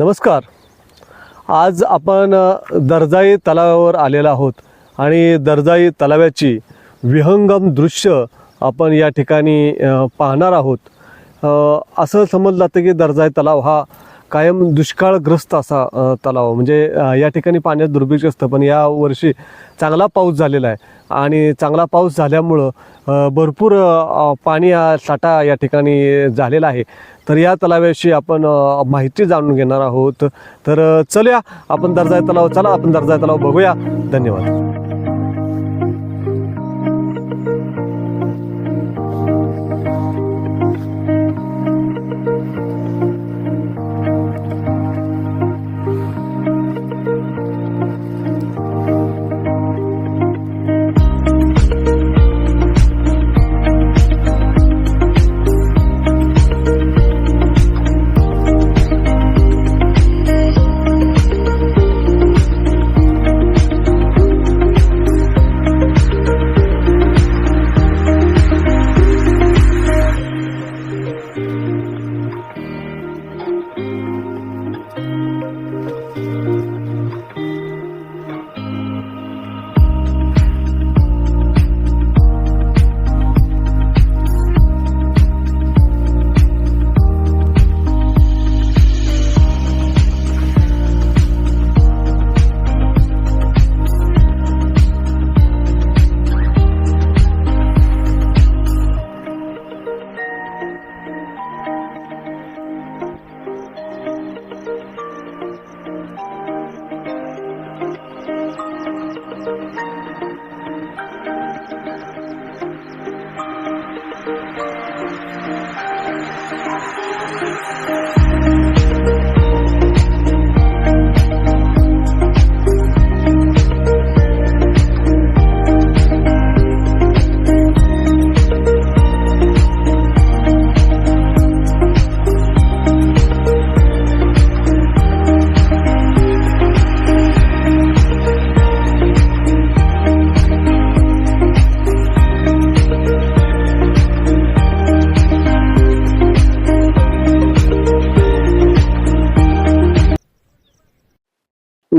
नमस्कार. आज आपण दर्जाई तलावावर आलेलो आहोत आणि दर्जाई तलावाची विहंगम दृश्य आपण या ठिकाणी पाहणार आहोत. असं समजलं जातं की दर्जाई तलाव हा कायम दुष्काळग्रस्त असा तलाव. म्हणजे या ठिकाणी पाण्यात दुर्भिक्ष असतं पण या वर्षी चांगला पाऊस झालेला आहे. आणि चांगला पाऊस झाल्यामुळं भरपूर पाणी हा साठा या ठिकाणी झालेला आहे. तर या तलावाविषयी आपण माहिती जाणून घेणार आहोत. तर अ, चलूया आपण दर्जाय तलाव चला आपण दर्जाय तलाव बघूया. धन्यवाद.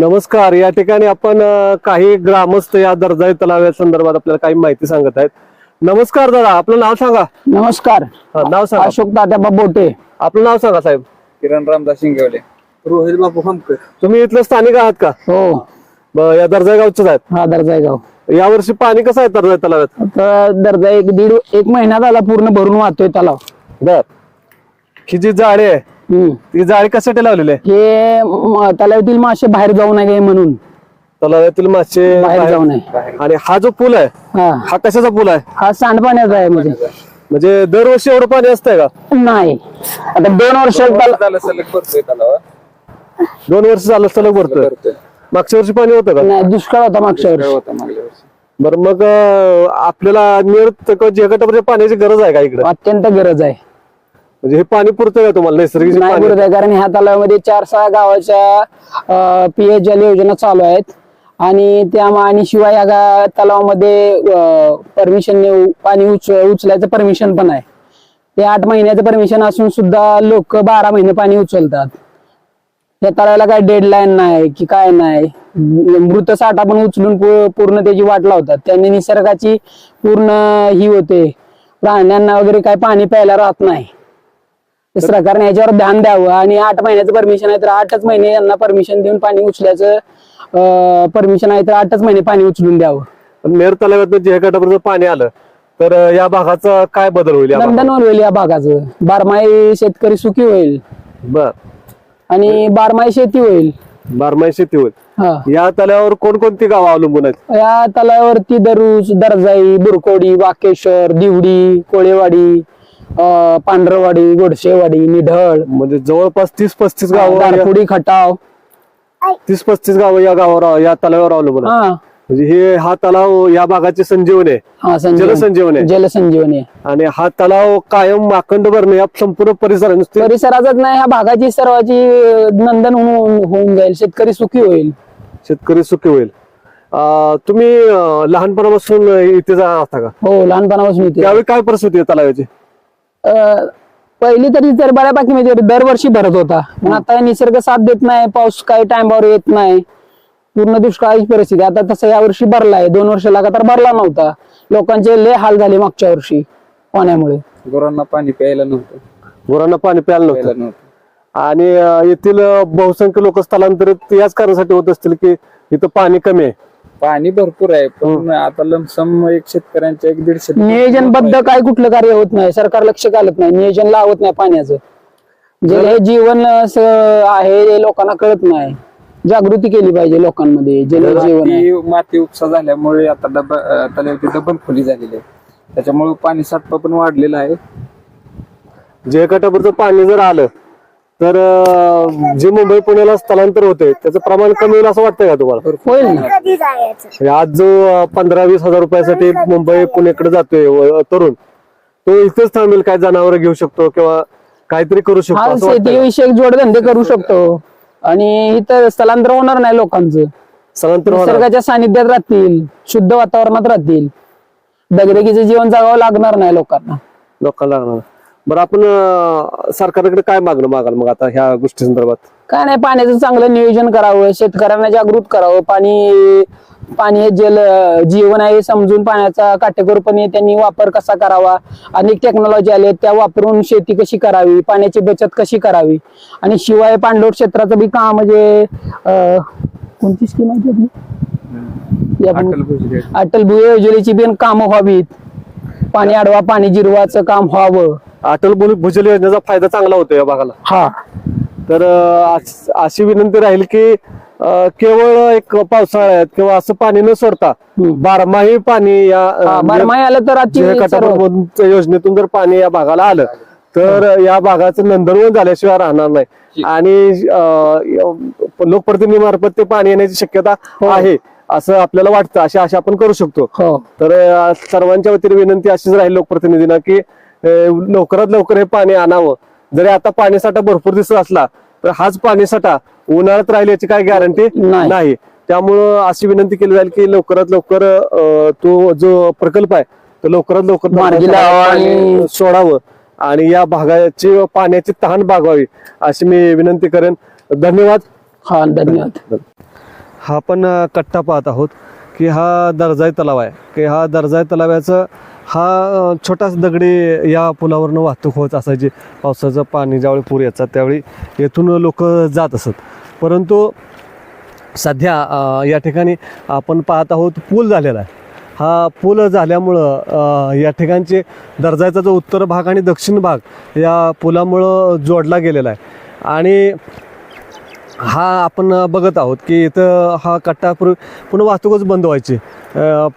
नमस्कार. या ठिकाणी आपण काही ग्रामस्थ या दर्जाई तलाव्या संदर्भात आपल्याला काही माहिती सांगत आहेत. नमस्कार दादा आपलं नाव सांगा. नमस्कार. हा, नाव सांगा. अशोक तात्याबा बोटे आपलं नाव सांगा साहेब. किरण रामदास शिंगवले रोहित बापू हमकर तुम्ही इथलं स्थानिक आहात का? हो. ब- या दर्जा गावचेच आहेत. हा दर्जा आहे गाव यावर्षी पाणी कसं आहे दर्जा तलाव्यात आता दर्जा एक दीड एक महिना झाला पूर्ण भरून वाहतोय तलाव. बर. ही जी जाळी आहे. ती जाळी कशासाठी लावलेली आहे? हे म- तलावातील मासे बाहेर जाऊ नये म्हणून. तलाव्यातील मासे बाहेर जाऊ नये. आणि हा जो पूल आहे हा. हा कशाचा पूल आहे? हा सांडपाण्याचा आहे म्हणजे. म्हणजे दरवर्षी एवढं पाणी असतंय का? नाही. आता दोन वर्ष तला- झालं सलग करतोय तलावा दोन वर्ष झालं सलग भरतोय. मागच्या वर्षी पाणी होतं का? नाही दुष्काळ होता मागच्या वर्षी. होता मागल्या वर्षी. बरं मग अं, आपल्याला निर जगटामध्ये पाण्याची गरज आहे का इकडे? अत्यंत गरज आहे. म्हणजे हे पाणी पुरतं का तुम्हाला? नैसर्गिक जे नाही पाणी? पुरत आहे कारण ह्या तलावामध्ये चार सहा गावाच्या पीएच जल योजना चालू आहेत. आणि त्या आणि शिवाय या गा- तलावामध्ये परमिशन पाणी उच उचलायचं परमिशन पण आहे. ते आठ महिन्याचं परमिशन असून सुद्धा लोक बारा महिने पाणी उचलतात. त्या तळाला काय डेडलाईन नाही की काय नाही. मृत साठा पण उचलून पू- पूर्ण त्याची वाट लावतात. त्यांनी निसर्गाची पूर्ण ही होते. प्राण्यांना वगैरे काय पाणी प्यायला राहत नाही. तर सरकारने याच्यावर ध्यान द्यावं आणि आठ महिन्याचं परमिशन आहे तर आठच महिने यांना परमिशन देऊन पाणी उचल्याचं परमिशन आहे तर आठच महिने पाणी उचलून द्यावं. पण नेर तलाव्यात जे गटापर्यंत पाणी आलं तर या भागाचा काय बदल होईल? नंदन होईल या भागाचं. बारमाही शेतकरी सुखी होईल. बर. आणि बारमाही शेती होईल. बारमाही शेती होईल. हा. या तलावावर कोणकोणती गावं अवलंबून आहेत? या तलावावरती दरुज दर्जाई बुरकोडी वाकेश्वर दिवडी कोळेवाडी अं, पांढरवाडी गोडशेवाडी निढळ म्हणजे जवळपास तीस पस्तीस गावं दारपुडी खटाव. तीस पस्तीस गावं या गावावर या तलावावर अवलंबून आहेत हा. म्हणजे हे हा तलाव या भागाची संजीवनी आहे. हा जलसंजीवनी संजीवनी आहे. जलसंजीवनी आहे. आणि हा तलाव कायम माखंड भरणे या संपूर्ण परिसरात नुसते परिसराचाच नाही ह्या भागाची सर्वाची अं, नंदन होऊन होऊन जाईल. शेतकरी सुखी होईल. शेतकरी सुखी होईल. अं, तुम्ही अं, लहानपणापासून इथे जा असता का? हो लहानपणापासून इथे. त्यावेळी काय परिस्थिती आहे तलावाची? पहिली तरी तर बऱ्यापैकी म्हणजे दरवर्षी भरत होता. पण आता निसर्ग साथ देत नाही पाऊस काही टाइमवर येत नाही. पूर्ण दुष्काळी परिस्थिती. आता तसं या वर्षी भरलाय. दोन वर्ष लगातार भरला नव्हता. लोकांचे लय हाल झाले मागच्या वर्षी पाण्यामुळे. गुरांना पाणी प्यायला नव्हतं. गुरांना पाणी प्यायला नव्हतं. आणि येथील बहुसंख्य लोक स्थलांतरित याच कारणासाठी होत असतील की इथं पाणी कमी आहे. पाणी भरपूर आहे पण आता लमसम एक शेतकऱ्यांच्या एक दीडशे नियोजनबद्ध काय कुठलं कार्य होत नाही सरकार लक्ष घालत नाही नियोजन लावत नाही पाण्याचं. जे हे जीवन असं आहे हे लोकांना कळत नाही. जागृती केली पाहिजे लोकांमध्ये जल जीवन आहे. माती माती उपसा झाल्यामुळे आता डबा अं, तलावाची डबल खोली झालेली आहे. त्याच्यामुळे पाणी साठा पण वाढलेला आहे. जे गटापूरचं पाणी जर आलं तर जे मुंबई पुण्याला स्थलांतर होते त्याचं प्रमाण कमी होईल असं वाटतंय का तुम्हाला? होईल ना. म्हणजे आज जो पंधरा वीस हजार रुपयासाठी मुंबई पुण्याकडे जातोय व- तरुण तो इथेच थांबेल काय जनावर घेऊ शकतो किंवा काहीतरी करू शकतो हा असं वाटतंय का? शेतीविषयक जोडधंदे करू शकतो. आणि इथं स्थलांतर होणार नाही लोकांचं. स्थलांतर होणार. निसर्गाच्या सानिध्यात राहतील शुद्ध वातावरणात राहतील. दगदगीचं जीवन जगावं लागणार नाही लोकांना. लोकांना लागणार. बरं आपण सरकारकडे काय मागणं मागाल मग आता ह्या गोष्टी संदर्भात? काय नाही पाण्याचं चांगलं नियोजन करावं शेतकऱ्यांना जागृत करावं. पाणी पाणी हे जल जीवन आहे समजून पाण्याचा काटेकोरपणे त्यांनी वापर कसा करावा? अनेक टेक्नॉलॉजी आले त्या वापरून शेती कशी करावी? पाण्याची बचत कशी करावी? आणि शिवाय पाणलोट क्षेत्राचं बी काम म्हणजे अं, कोणती स्कीम आहे आपली? अटल भुजबळ. योजनेची बिन कामं व्हावीत. पाणी अडवा पाणी जिरवाचं काम व्हावं. अटल भूजल योजनेचा फायदा चांगला होतो या भागाला. हा. तर अशी विनंती राहील की केवळ एक पावसाळ्यात किंवा असं पाणी न सोडता. बारमाही पाणी या हा, बारमाही आलं तर योजनेतून जर पाणी या भागाला आलं तर या भागाचं नंदनवन झाल्याशिवाय राहणार नाही. आणि अं, लोकप्रतिनिधीमार्फत ते पाणी येण्याची शक्यता आहे असं आपल्याला वाटतं अशी आशा आपण करू शकतो. हो. तर सर्वांच्या वतीने विनंती अशीच राहील लोकप्रतिनिधींना की लवकरात लवकर हे पाणी आणावं. जरी आता पाणीसाठा भरपूर दिसत असला तर हाच पाणीसाठा उन्हाळ्यात राहील याची काय गॅरंटी नाही. त्यामुळं अशी विनंती केली जाईल की लवकरात लवकर तो जो प्रकल्प आहे तो लवकरात लवकर पाणी सोडावं आणि या भागाची पाण्याची तहान भागवावी अशी मी विनंती करेन. धन्यवाद. हा धन्यवाद. हा आपण अ, कट्टा पाहत आहोत की हा दर्जाई तलाव आहे. की हा दर्जाई तलावाचं हा छोटाच दगडी या पुलावरनं वाहतूक होत असायची. पावसाचं पाणी ज्यावेळी पूर यायचा त्यावेळी येथून लोक जात असत. परंतु सध्या या ठिकाणी आपण पाहत आहोत पूल झालेला आहे. हा पूल झाल्यामुळं या ठिकाणचे दर्जाचा जो उत्तर भाग आणि दक्षिण भाग या पुलामुळं जोडला गेलेला आहे. आणि हा आपण बघत आहोत की इथं हा कट्टा पूर्वी पुन्हा वाहतूकच बंद व्हायची.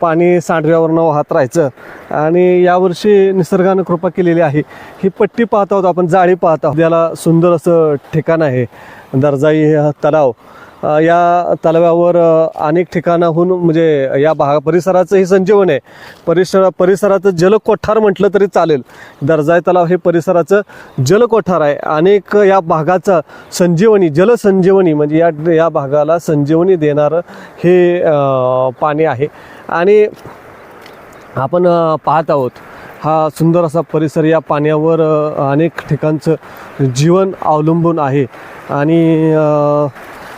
पाणी सांडव्यावरनं वाहत राहायचं. आणि यावर्षी निसर्गानं कृपा केलेली आहे. ही पट्टी पाहत आहोत आपण जाळी पाहत आहोत. याला सुंदर असं ठिकाण आहे दर्जाई तलाव. या तलावावर अनेक ठिकाणाहून म्हणजे या भाग परिसराचं हे संजीवन आहे. परिसर परिसराचं जलकोठार म्हटलं तरी चालेल. दर्जाय तलाव हे परिसराचं जलकोठार आहे. अनेक या भागाचा संजीवनी जलसंजीवनी म्हणजे या या भागाला संजीवनी देणारं हे पाणी आहे. आणि आपण पाहत आहोत हा सुंदर असा परिसर या पाण्यावर अनेक ठिकाणचं जीवन अवलंबून आहे. आणि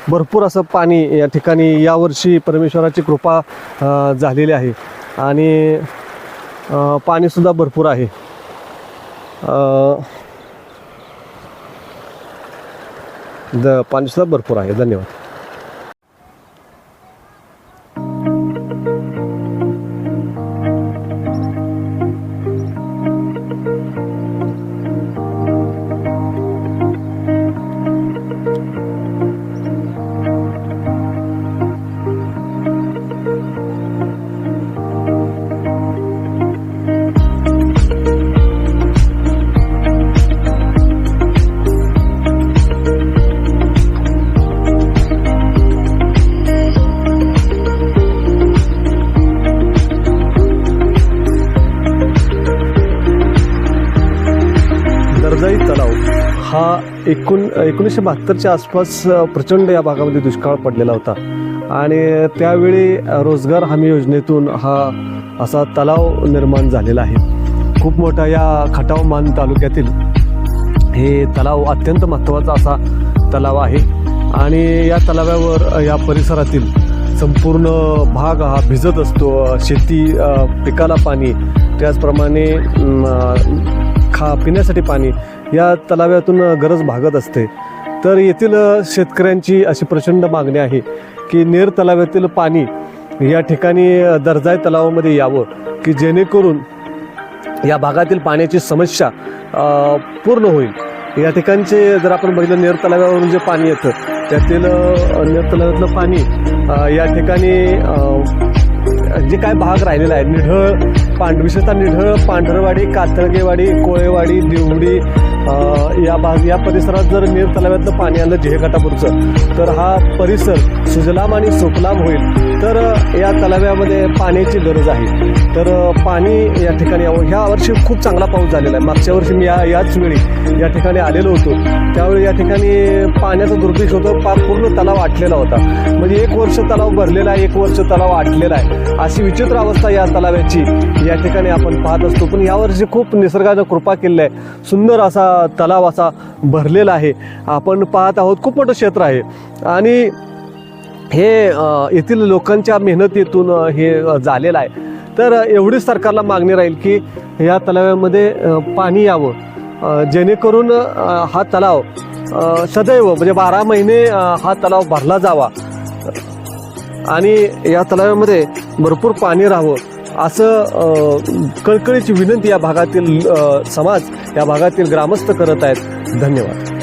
भरपूर असं पाणी या ठिकाणी यावर्षी परमेश्वराची कृपा झालेली आहे. आणि पाणीसुद्धा भरपूर आहे. द पाणीसुद्धा भरपूर आहे. धन्यवाद. दर्जाई तलाव हा एकूण एकोणीसशे बहात्तरच्या आसपास प्रचंड या भागामध्ये दुष्काळ पडलेला होता. आणि त्यावेळी रोजगार हमी योजनेतून हा असा तलाव निर्माण झालेला आहे. खूप मोठा या खटाव मान तालुक्यातील हे तलाव अत्यंत महत्त्वाचा असा तलाव आहे. आणि या तलावावर या परिसरातील संपूर्ण भाग हा भिजत असतो. शेती पिकाला पाणी त्याचप्रमाणे खा पिण्यासाठी पाणी या तलाव्यातून गरज भागत असते. तर येथील शेतकऱ्यांची अशी प्रचंड मागणी आहे की नेर तलाव्यातील पाणी या ठिकाणी अ, दर्जाई तलावामध्ये यावं की जेणेकरून या भागातील पाण्याची समस्या पूर्ण होईल. या ठिकाणचे जर आपण बघितलं नेर तलाव्यावरून जे पाणी येतं त्यातील नेर तलाव्यातलं पाणी या ठिकाणी जे काय भाग राहिलेला आहे निढळ पांढ विशेषतः निढळ पांढरवाडी कातळगेवाडी कोळेवाडी देवडी या भाग या परिसरात जर नेर तलाव्यातलं पाणी आलं जेहेकाटापूरचं तर हा परिसर सुजलाम आणि सुफलाम होईल. तर या तलाव्यामध्ये पाण्याची गरज आहे. तर पाणी या ठिकाणी यावं. ह्या वर्षी खूप चांगला पाऊस झालेला आहे. मागच्या वर्षी मी या याच वेळी या ठिकाणी आलेलो होतो. त्यावेळी या ठिकाणी पाण्याचं दुर्भिक्ष होतं पा पूर्ण तलाव आटलेला होता. म्हणजे एक वर्ष तलाव भरलेला आहे एक वर्ष तलाव आटलेला आहे. अशी विचित्र अवस्था या तलाव्याची या ठिकाणी आपण पाहत असतो. पण यावर्षी खूप निसर्गानं कृपा केलेली आहे. सुंदर असा तलाव असा भरलेला आहे. आपण पाहत आहोत खूप मोठं क्षेत्र आहे. आणि हे येथील लोकांच्या मेहनतीतून हे झालेलं आहे. तर एवढीच सरकारला मागणी राहील की या तलाव्यामध्ये पाणी यावं. जेणेकरून हा तलाव सदैव म्हणजे बारा महिने हा तलाव भरला जावा. आणि या तलावामध्ये भरपूर पाणी राहावं. असं कळकळीची विनंती या भागातील समाज या भागातील ग्रामस्थ करत आहेत. धन्यवाद.